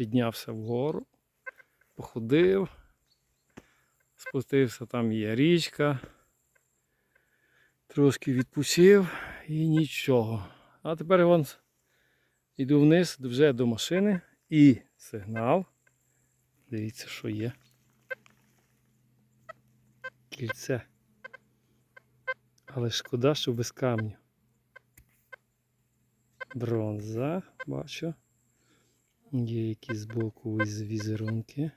піднявся вгору, походив, спустився, там є річка, трошки відпустив і нічого. А тепер вон йду вниз вже до машини і сигнал. Дивіться, що є. Кільце. Але шкода, що без камню. Бронза, бачу. Є якісь збоку із візерунки.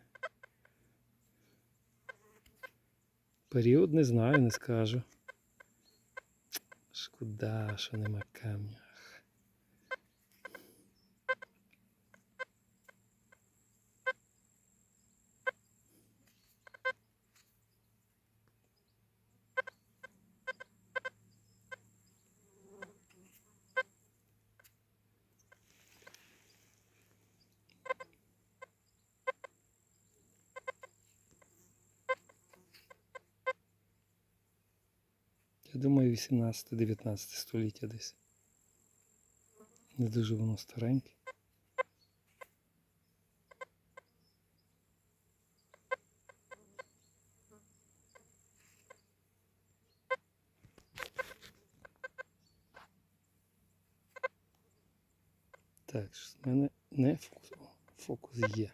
Період не знаю, не скажу. Шкода, що нема камня. Я думаю, 18-19 століття десь. Не дуже воно стареньке. Так, щось в мене не фокус. Фокус є.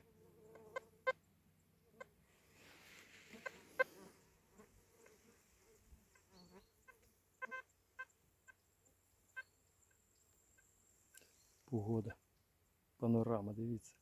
Погода. Панорама, дивіться.